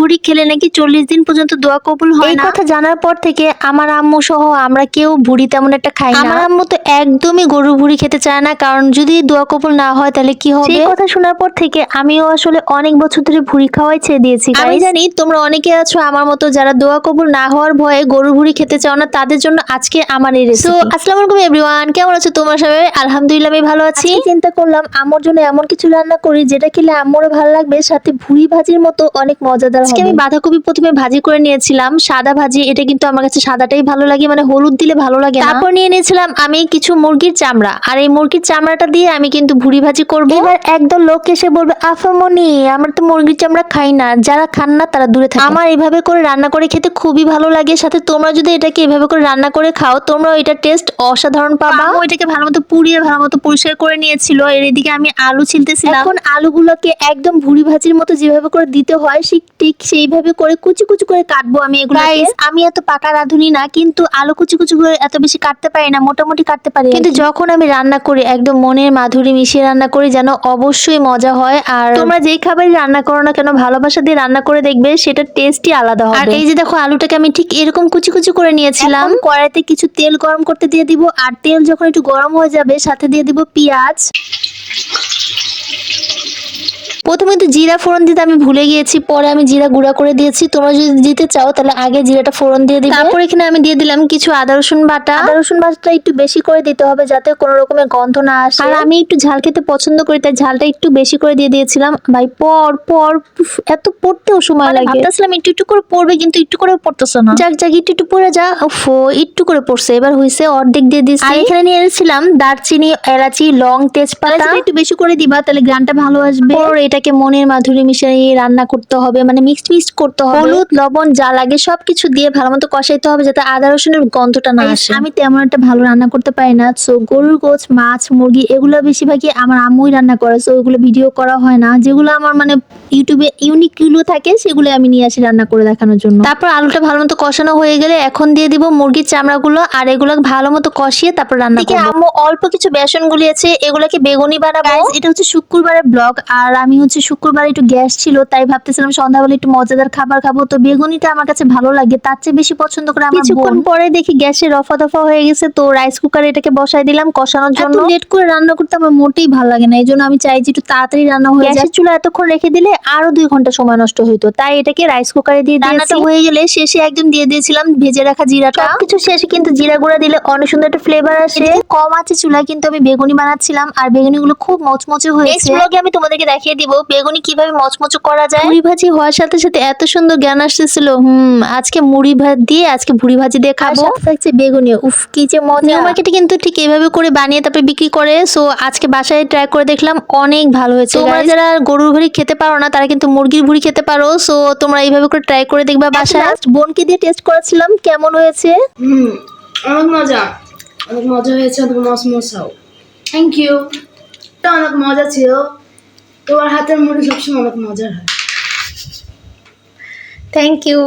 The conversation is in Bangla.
ভুড়ি খেলে নাকি চল্লিশ দিন পর্যন্ত দোয়া কবুল হয় এই না? কথা জানার পর থেকে আমার আম্মু সহ আমরা কেউ ভুড়ি তেমন একটা খাই না। আমার আম্মু তো একদমই গরুর ভুড়ি খেতে চায় না কারণ যদি দোয়া কবুল না হয় তাহলে কি হবে? সেই কথা শোনার পর থেকে আমিও আসলে অনেক বছর ধরে ভুড়ি খাওয়াই ছেড়ে দিয়েছি আমি জানি তোমরা অনেকে আছো আমার মতো যারা দোয়া কবুল না হওয়ার ভয়ে গরুর ভুড়ি খেতে চাও না তাদের জন্য আজকে আমার এই রেসিপি আসসালামু আলাইকুম এভরিওয়ান কেমন আছো তোমরা সবাই? আলহামদুলিল্লাহ আমি ভালো আছি। চিন্তা করলাম আম্মুর জন্য এমন কিছু রান্না করি যেটা খেলে আম্মুরও ভালো লাগবে সাথে ভুড়ি ভাজির মতো অনেক মজাদার আজকে আমি বাঁধাকপি প্রথমে ভাজি করে নিয়েছিলাম। সাদা ভাজি এটা কিন্তু আমার কাছে সাদাটাই ভালো লাগে মানে হলুদ দিলে ভালো লাগে না। তারপর নিয়ে নিয়েছিলাম আমি কিছু মুরগির চামড়া। আর এই মুরগির চামড়াটা দিয়ে আমি কিন্তু ভুড়ি ভাজি করব। এবার একদল লোক এসে বলবে আফামনি আমরা তো মুরগির চামড়া খাই না। যারা খান না তারা দূরে থাকে। আমার এভাবে করে রান্না করে খেতে খুবই ভালো লাগে। সাথে তোমরা যদি এটাকে এভাবে করে রান্না করে খাও তোমরা এটা টেস্ট অসাধারণ পাবা। এটাকে ভালো মতো পুড়িয়ে ভালো মতো পরিষ্কার করে নিয়েছিল। এর এদিকে আমি আলু ছিলতেছিলাম। এখন আলুগুলোকে একদম ভুড়ি ভাজির মতো যেভাবে করে দিতে হয় ঠিক ঠিক সেইভাবে করে কুচি কুচি করে কাটবো আমি এগুলো আমি এত পাকা রাঁধুনি না কিন্তু আলু কুচি কুচি করে এত বেশি কাটতে পারি না মোটামুটি কাটতে পারি কিন্তু যখন আমি রান্না করি একদম মনের মাধুরী মিশিয়ে রান্না করি যেন অবশ্যই মজা হয় আর তোমরা যেই খাবারই রান্না করো না কেন ভালোবাসা দিয়ে রান্না করে দেখবে সেটা টেস্টই আলাদা আর এই যে দেখো আলুটাকে আমি ঠিক এরকম কুচি কুচি করে নিয়েছিলাম। কড়াইতে কিছু তেল গরম করতে দিয়ে দিব আর তেল যখন একটু গরম হয়ে যাবে সাথে দিয়ে দিব পেঁয়াজ। প্রথমে তো জিরা ফোড়ন দিতে আমি ভুলে গিয়েছি পরে আমি জিরা গুঁড়া করে দিয়েছি। তোমরা যদি দিতে চাও তাহলে আগে জিরাটা ফোড়ন দিয়ে দিবে। তারপর এখানে আমি দিয়ে দিলাম কিছু আদা রসুন বাটা। আদা রসুন বাটাটা একটু বেশি করে দিতে হবে যাতে কোনো রকমের গন্ধ না আসে। আর আমি একটু ঝাল খেতে পছন্দ করি তাই ঝালটা একটু বেশি করে দিয়ে দিয়েছিলাম। ভাই পর পর এত পড়তেও সময় মানে লাগে। ভাবতেছিলাম একটু একটু করে পড়বে কিন্তু একটু করে পড়তেছে না। যাক যাক একটু একটু পরে যা। উফো একটু করে পড়ছে এবার হইছে অর্ধেক দিয়ে দিছি। আর এখানে নিয়ে এসেছিলাম দারচিনি এলাচি লং তেজপাতা। একটু বেশি করে দিবা তাহলে গ্রানটা ভালো আসবে। পর এটাকে মনের মাধুরী মিশিয়ে রান্না করতে হবে মানে মিক্সড মিক্সড করতে হবে। হলুদ লবণ যা লাগে সবকিছু দিয়ে ভালো মতো কষাইতে হবে যাতে আদা রসুনের গন্ধটা না আসে। আমি তেমন একটা ভালো রান্না করতে পারি না। সো গরুর গোছ মাছ মুরগি এগুলো বেশিরভাগই আমার আম্মুই রান্না করে। সো ওগুলো ভিডিও করা হয় না। যেগুলো আমার মানে ইউটিউবে ইউনিকগুলো থাকে সেগুলো আমি নিয়ে আসি রান্না করে দেখানোর জন্য। তারপর আলুটা ভালো মতো কষানো হয়ে গেলে এখন দিয়ে দিব মুরগির চামড়াগুলো আর এগুলো ভালো মতো কষিয়ে তারপর রান্না করব। আম্মু অল্প কিছু বেসন গুলিয়েছে এগুলোকে বেগুনি বানাবো। এটা হচ্ছে শুক্রবারের ব্লগ আর আমি হচ্ছে শুক্রবার একটু গ্যাস ছিল তাই ভাবতেছিলাম সন্ধ্যাবেলা একটু মজাদার খাবার খাব। তো বেগুনিটা আমার কাছে ভালো লাগে তার চেয়ে বেশি পছন্দ করে আমার কিছুক্ষণ পরে দেখি গ্যাসে রফা দফা হয়ে গেছে তো রাইস কুকারে এটাকে বসাই দিলাম কষানোর জন্য। লেট করে রান্না করতে আমার মোটেই ভালো লাগে না এই জন্য আমি চাই যে একটু তাড়াতাড়ি রান্না হয়ে যায়। গ্যাসের চুলা এতক্ষণ রেখে দিলে আরও দুই ঘণ্টা সময় নষ্ট হইতো তাই এটাকে রাইস কুকারে দিয়ে দিয়েছি। রান্নাটা হয়ে গেলে শেষে একদম দিয়ে দিয়েছিলাম ভেজে রাখা জিরাটা। সবকিছু শেষে কিন্তু জিরা গুঁড়া দিলে অনেক সুন্দর একটা ফ্লেভার আসে। কম আছে চুলায় কিন্তু আমি বেগুনি বানাচ্ছিলাম আর বেগুনিগুলো খুব মচমচে নেক্সট হয়েছে। ব্লগে আমি তোমাদেরকে দেখিয়ে দিব বেগুনি কীভাবে মচমচ করা যায়? মুড়ি ভাজি হওয়ার সাথে সাথে এত সুন্দর জ্ঞান আসতেছিল। হুম আজকে মুড়ি ভাত দিয়ে আজকে ভুড়ি ভাজি দিয়ে খাব। থাকছে বেগুনি উফ কি যে মজা। নিউ মার্কেটে কিন্তু ঠিক এভাবে করে বানিয়ে তারপরে বিক্রি করে। সো আজকে বাসায় ট্রাই করে দেখলাম অনেক ভালো হয়েছে তোমরা তোমরা যারা গরুর ভুড়ি খেতে পারো না তারা কিন্তু মুরগির ভুড়ি খেতে পারো। সো তোমরা এইভাবে করে ট্রাই করে দেখবা বাসায়। লাস্ট বোনকে দিয়ে টেস্ট করেছিলাম কেমন হয়েছে? হুম অনেক মজা। অনেক মজা হয়েছে অনেক থ্যাংক ইউ এটা অনেক মজা ছিল। তোমার হাতের মুড়ি সবসময় অনেক মজার হয়। Thank you